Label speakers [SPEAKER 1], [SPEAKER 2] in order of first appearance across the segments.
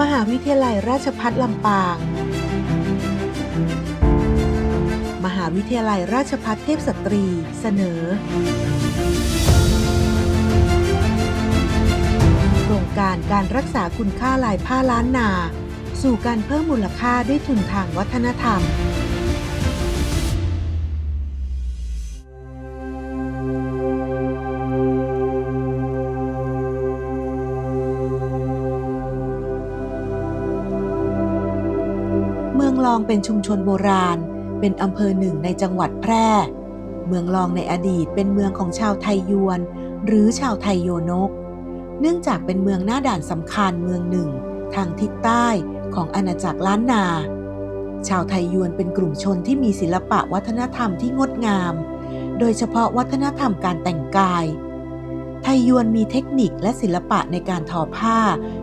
[SPEAKER 1] มหาวิทยาลัยราชพัฒลำปาง มหาวิทยาลัยราชพัฒเทพสตรีเสนอ โครงการการรักษาคุณค่าลายผ้าล้านนา สู่การเพิ่มมูลค่าด้วยทุนทางวัฒนธรรม องเป็นชุมชนโบราณ เป็นอำเภอหนึ่งในจังหวัดแพร่ เมืองลองในอดีตเป็นเมืองของชาวไทยยวน หรือชาวไทยโยนก เนื่องจากเป็นเมืองหน้าด่านสำคัญเมืองหนึ่ง ทางทิศใต้ของอาณาจักรล้านนา ชาวไทยยวนเป็นกลุ่มชนที่มีศิลปะวัฒนธรรมที่งดงาม โดยเฉพาะวัฒนธรรมการแต่งกาย ไทยยวนมีเทคนิคและศิลปะในการทอผ้า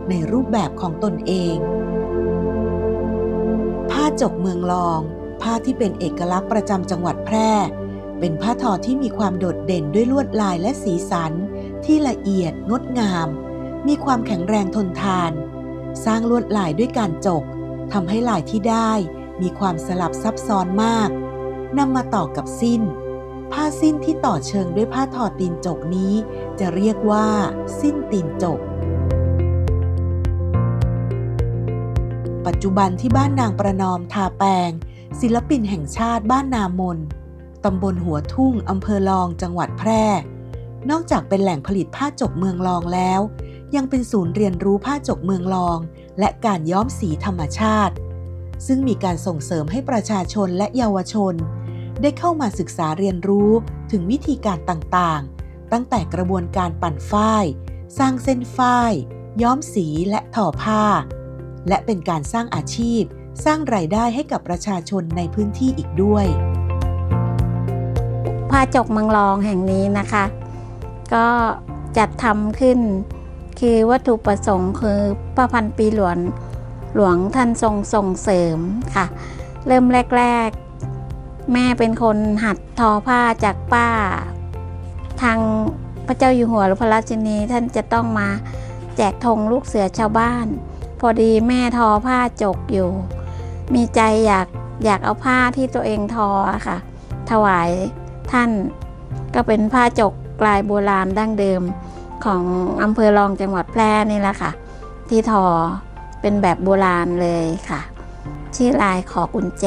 [SPEAKER 1] ในรูปแบบของตนเอง จกเมืองลอง ผ้าที่เป็นเอกลักษณ์ประจำจังหวัดแพร่ เป็นผ้าทอที่มีความโดดเด่นด้วยลวดลายและสีสัน ที่ละเอียดงดงาม มีความแข็งแรงทนทาน สร้างลวดลายด้วยการจกทำให้ลายที่ได้มีความสลับซับซ้อนมากนำมาต่อกับสิ้น ผ้าสิ้นที่ต่อเชิงด้วยผ้าทอตีนจกนี้ จะเรียกว่า สิ้นตีนจก ปัจจุบันที่บ้านนางประนอมทาแปงศิลปินแห่งชาติบ้านนามนตำบลหัวทุ่งอำเภอลองจังหวัดแพร่ นอกจากเป็นแหล่งผลิตผ้าจกเมืองลองแล้ว ยังเป็นศูนย์เรียนรู้ผ้าจกเมืองลอง และการย้อมสีธรรมชาติ ซึ่งมีการส่งเสริมให้ประชาชนและเยาวชน ได้เข้ามาศึกษาเรียนรู้ถึงวิธีการต่างๆ ตั้งแต่กระบวนการปั่นฝ้าย สร้างเส้นฝ้าย ย้อมสีและทอผ้า และเป็นการสร้างอาชีพ สร้างรายได้ให้กับประชาชนในพื้นที่อีกด้วย
[SPEAKER 2] ผ้าจกมืองรองแห่งนี้นะคะ ก็จัดทำขึ้น คือวัตถุประสงค์คือพระพันปีหลวงหลวงท่านทรงส่งเสริมค่ะ เริ่มแรก ๆ แม่เป็นคนหัดทอผ้าจากป้า ทางพระเจ้าอยู่หัวหรือพระราชินีท่านจะต้องมาแจกธงลูกเสือชาวบ้าน พอดีแม่ทอผ้าจกอยู่ มีใจอยากอยากเอาผ้าที่ตัวเองทอค่ะ ถวายท่านก็เป็นผ้าจกลายโบราณดั้งเดิมของอำเภอรองจังหวัดแพร่นี่แหละค่ะ ที่ทอเป็นแบบโบราณเลยค่ะ ชื่อลายขอกุญแจ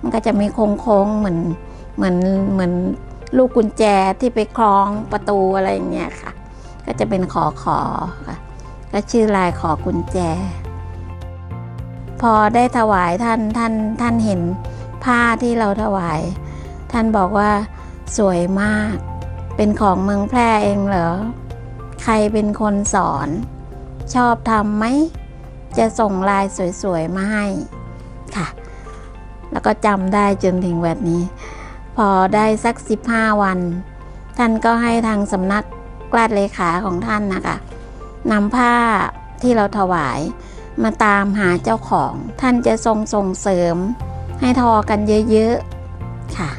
[SPEAKER 2] มันก็จะมีโค้งๆเหมือนเหมือนเหมือนลูกกุญแจที่ไปคล้องประตูอะไรอย่างเงี้ยค่ะ ก็จะเป็นขอขอค่ะ ก็ชื่อลายขอกุญแจ พอได้ถวายท่านท่านท่านเห็นผ้าที่เราถวาย ท่านบอกว่าสวยมาก เป็นของเมืองแพร่เองเหรอ ใครเป็นคนสอน ชอบทำไหม จะส่งลายสวยๆมาให้ค่ะ แล้วก็จำได้จนถึงวันนี้ พอได้สัก 15 วัน ท่านก็ให้ทางสำนักกลาดเลขาของท่านนะคะ นำผ้าที่เราถวาย มาตามหาเจ้าของ ท่านจะทรงส่งเสริม ให้ทอกันเยอะๆค่ะ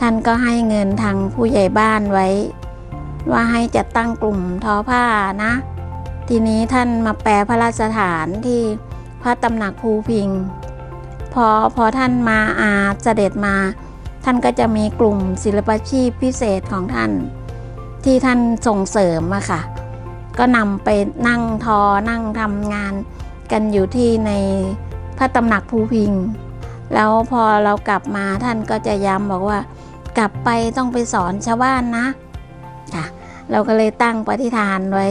[SPEAKER 2] ท่านก็ให้เงินทางผู้ใหญ่บ้านไว้ ว่าให้จัดตั้งกลุ่มทอผ้านะ ทีนี้ท่านมาแปลพระราชฐานที่พระตำหนักภูพิง พอพอท่านมาอาเสด็จมา ท่านก็จะมีกลุ่มศิลปชีพพิเศษของท่าน ที่ท่านส่งเสริมอะค่ะ ก็นำไปนั่งทอนั่งทำงานกันอยู่ที่ในพระตำหนักภูพิง แล้วพอเรากลับมาท่านก็จะย้ำบอกว่ากลับไปต้องไปสอนชาวบ้านนะค่ะเราก็เลยตั้งปฏิฐานไว้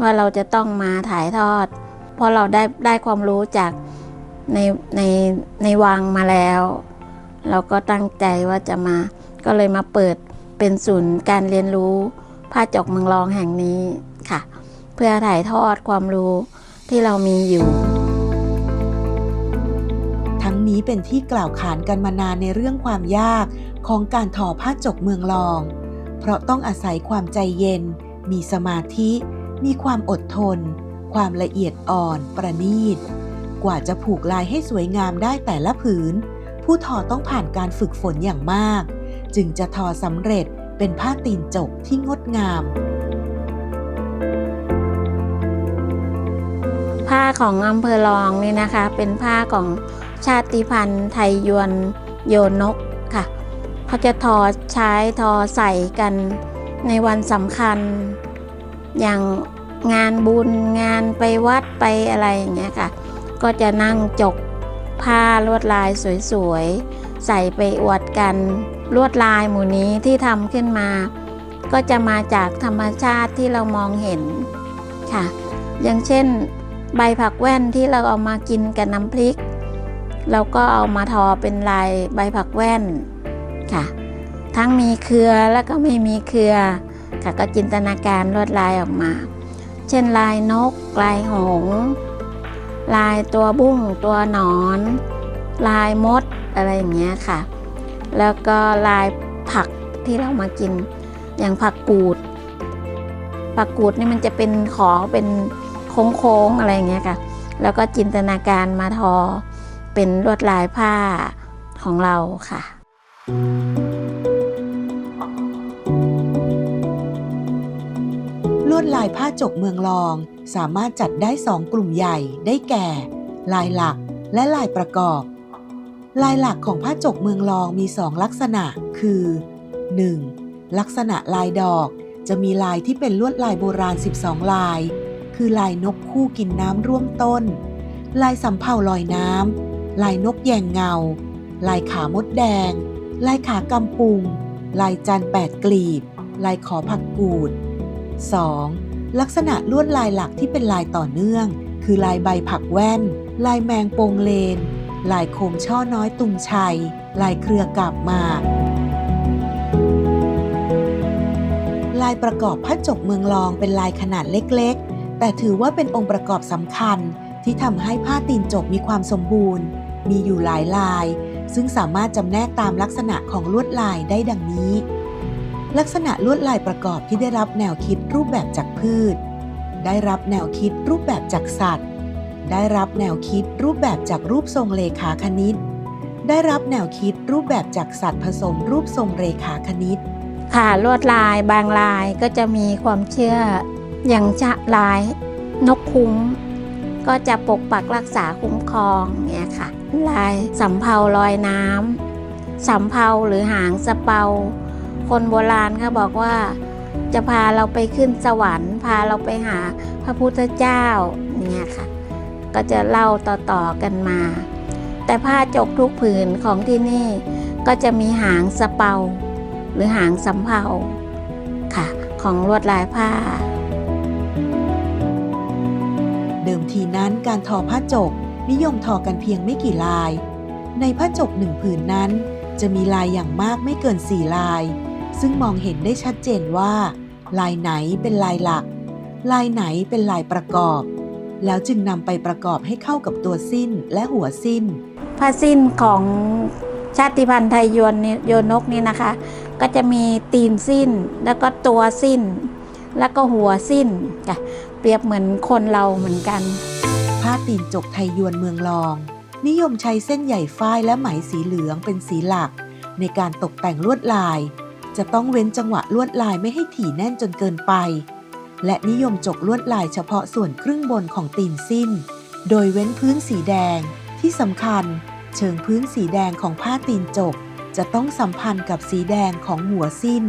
[SPEAKER 2] ว่าเราจะต้องมาถ่ายทอด เพราะเราได้ได้ความรู้จากในในในวังมาแล้ว เราก็ตั้งใจว่าจะมาก็เลยมาเปิดเป็นศูนย์การเรียนรู้ผ้าจกเมืองรองแห่งนี้ เพื่อถ่ายทอดความรู้ที่เรามีอยู่
[SPEAKER 1] ทั้งนี้เป็นที่กล่าวขานกันมานานในเรื่องความยากของการทอผ้าจกเมืองลอง เพราะต้องอาศัยความใจเย็น มีสมาธิ มีความอดทน ความละเอียดอ่อน ประณีต กว่าจะผูกลายให้สวยงามได้แต่ละผืน ผู้ทอต้องผ่านการฝึกฝนอย่างมาก จึงจะทอสำเร็จเป็นผ้าตีนจกที่งดงาม
[SPEAKER 2] ผ้าของอำเภอรองนี่นะคะ เป็นผ้าของชาติพันธุ์ไทยยวนโยนกค่ะเขาจะทอใช้ทอใส่กันในวันสำคัญ อย่างงานบุญงานไปวัดไปอะไรอย่างเงี้ยค่ะ ก็จะนั่งจกผ้าลวดลายสวยๆ ใส่ไปอวดกันลวดลายหมู่นี้ที่ทำขึ้นมา ก็จะมาจากธรรมชาติที่เรามองเห็นค่ะ อย่างเช่น ใบผักแว่นที่เราเอามากินกับน้ำพริก เราก็เอามาทอเป็นลายใบผักแว่นค่ะ ทั้งมีเครือแล้วก็ไม่มีเครือค่ะก็จินตนาการลวดลายออกมา เช่นลายนก ลายหงส์ลายตัวบุ้งตัวหนอน ลายมดอะไรอย่างเงี้ยค่ะ แล้วก็ลายผักที่เรามากินอย่างผักกูด ผักกูดนี่มันจะเป็นขอเป็น โค้งๆอะไรอย่างเงี้ยค่ะ แล้วก็จินตนาการมาทอเป็นลวดลายผ้าของเราค่ะ
[SPEAKER 1] ลวดลายผ้าจกเมืองรอง สามารถจัดได้สองกลุ่มใหญ่ได้แก่ ลายหลักและลายประกอบ ลายหลักของผ้าจกเมืองรองมีสองลักษณะคือ 1. ลักษณะลายดอกจะมีลายที่เป็นลวดลายโบราณ 12 ลาย คือลายนกคู่กินน้ำร่วมต้น ลายสำเภาลอยน้ำ ลายนกแยงเงา ลายขามดแดง ลายขากำปุง ลายจันแปดกลีบ ลายขอผักกูด 2. ลักษณะลวดลายหลักที่เป็นลายต่อเนื่อง คือลายใบผักแว่น ลายแมงโปงเลน ลายโคมช่อน้อยตุงชัย ลายเครือกาบหมากลายประกอบผ้าจกเมืองรองเป็นลายขนาดเล็ก แต่ถือว่าเป็นองค์ประกอบสำคัญที่ทำให้ผ้าตีนจกมีความสมบูรณ์ มีอยู่หลายลาย ซึ่งสามารถจำแนกตามลักษณะของลวดลายได้ดังนี้ ลักษณะลวดลายประกอบที่ได้รับแนวคิดรูปแบบจากพืช ได้รับแนวคิดรูปแบบจากสัตว์ ได้รับแนวคิดรูปแบบจากรูปทรงเลขาคณิต ได้รับแนวคิดรูปแบบจากสัตว์ผสมรูปทรงเรขาคณิต
[SPEAKER 2] ค่ะลวดลายบางลายก็จะมีความเชื่อ อย่างจะลายนกคุ้ม ก็จะปกปักรักษาคุ้มครองเนี่ยค่ะ ลายสำเภาลอยน้ำสำเภาหรือหางสะเปา คนโบราณเขาบอกว่า จะพาเราไปขึ้นสวรรค์ พาเราไปหาพระพุทธเจ้าเนี่ยค่ะ ก็จะเล่าต่อๆกันมา แต่ผ้าจกทุกผืนของที่นี่ก็จะมีหางสะเปา หรือหางสำเภาค่ะ ของลวดลายผ้า
[SPEAKER 1] ทีนั้นการทอผ้าจกนิยมทอกันเพียงไม่กี่ลาย ในผ้าจกหนึ่งผืนนั้น จะมีลายอย่างมากไม่เกินสี่ลาย ซึ่งมองเห็นได้ชัดเจนว่า ลายไหนเป็นลายหลัก ลายไหนเป็นลายประกอบ แล้วจึงนำไปประกอบให้เข้ากับตัวสิ้นและหัวสิ้น
[SPEAKER 2] ผ้าสิ้นของชาติพันธุ์ไทยยวนนี่โยนกนี่นะคะ ก็จะมีตีนสิ้นแล้วก็ตัวสิ้น แล้วก็หัวสิ้นค่ะ รียบเหมือนคนเราเหมือนกัน
[SPEAKER 1] ผ้าตีนจกไทยยวนเมืองรอง นิยมใช้เส้นใหญ่ฝ้ายและไหมสีเหลืองเป็นสีหลัก ในการตกแต่งลวดลาย จะต้องเว้นจังหวะลวดลายไม่ให้ถี่แน่นจนเกินไป และนิยมจกลวดลายเฉพาะส่วนครึ่งบนของตีนสิ้น โดยเว้นพื้นสีแดง ที่สำคัญ เชิงพื้นสีแดงของผ้าตีนจก จะต้องสัมพันธ์กับสีแดงของหัวสิ้น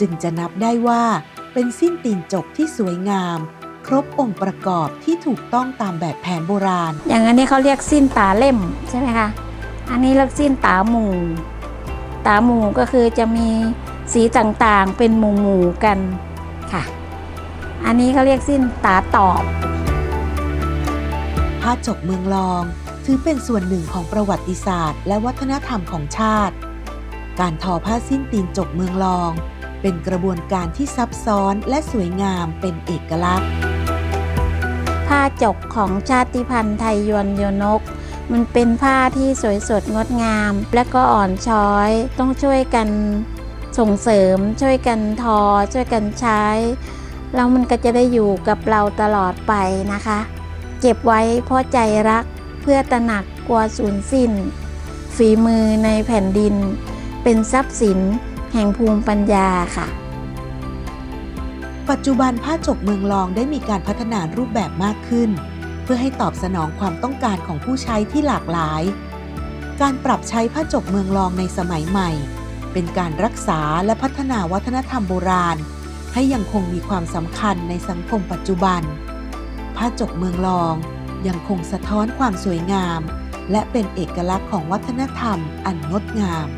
[SPEAKER 1] จึงจะนับได้ว่าเป็นสิ้นตีนจกที่สวยงาม ครบองค์ประกอบที่ถูกต้องตามแบบแผนโบราณ
[SPEAKER 2] อย่างอันนี้เขาเรียกสิ้นตาเล่มใช่ไหมคะ อันนี้เรียกสิ้นตาหมู่ ตาหมู่ก็คือจะมีสีต่างๆเป็นหมู่หมู่ๆกันค่ะ อันนี้เขาเรียกสิ้นตาตอบ
[SPEAKER 1] ผ้าจกเมืองรอง ถือเป็นส่วนหนึ่งของประวัติศาสตร์ และวัฒนธรรมของชาติ การทอผ้าสิ้นตีนจกเมืองรองเป็นกระบวนการที่ซับซ้อนและสวยงามเป็นเอกลักษณ์
[SPEAKER 2] ผ้าจกของชาติพันธุ์ไทยยวนโยนก มันเป็นผ้าที่สวยสดงดงาม และก็อ่อนช้อย ต้องช่วยกันส่งเสริม ช่วยกันทอ ช่วยกันใช้ แล้วมันก็จะได้อยู่กับเราตลอดไปนะคะ เก็บไว้เพราะใจรักเพื่อตระหนักกลัวสูญสิ้น ฝีมือในแผ่นดิน เป็นทรัพย์สินแห่งภูมิปัญญาค่ะ
[SPEAKER 1] ปัจจุบันผ้าจกเมืองรองได้มีการพัฒนารูปแบบมากขึ้น เพื่อให้ตอบสนองความต้องการของผู้ใช้ที่หลากหลาย การปรับใช้ผ้าจกเมืองรองในสมัยใหม่ เป็นการรักษาและพัฒนาวัฒนธรรมโบราณ ให้ยังคงมีความสำคัญในสังคมปัจจุบัน ผ้าจกเมืองรองยังคงสะท้อนความสวยงาม และเป็นเอกลักษณ์ของวัฒนธรรมอันงดงาม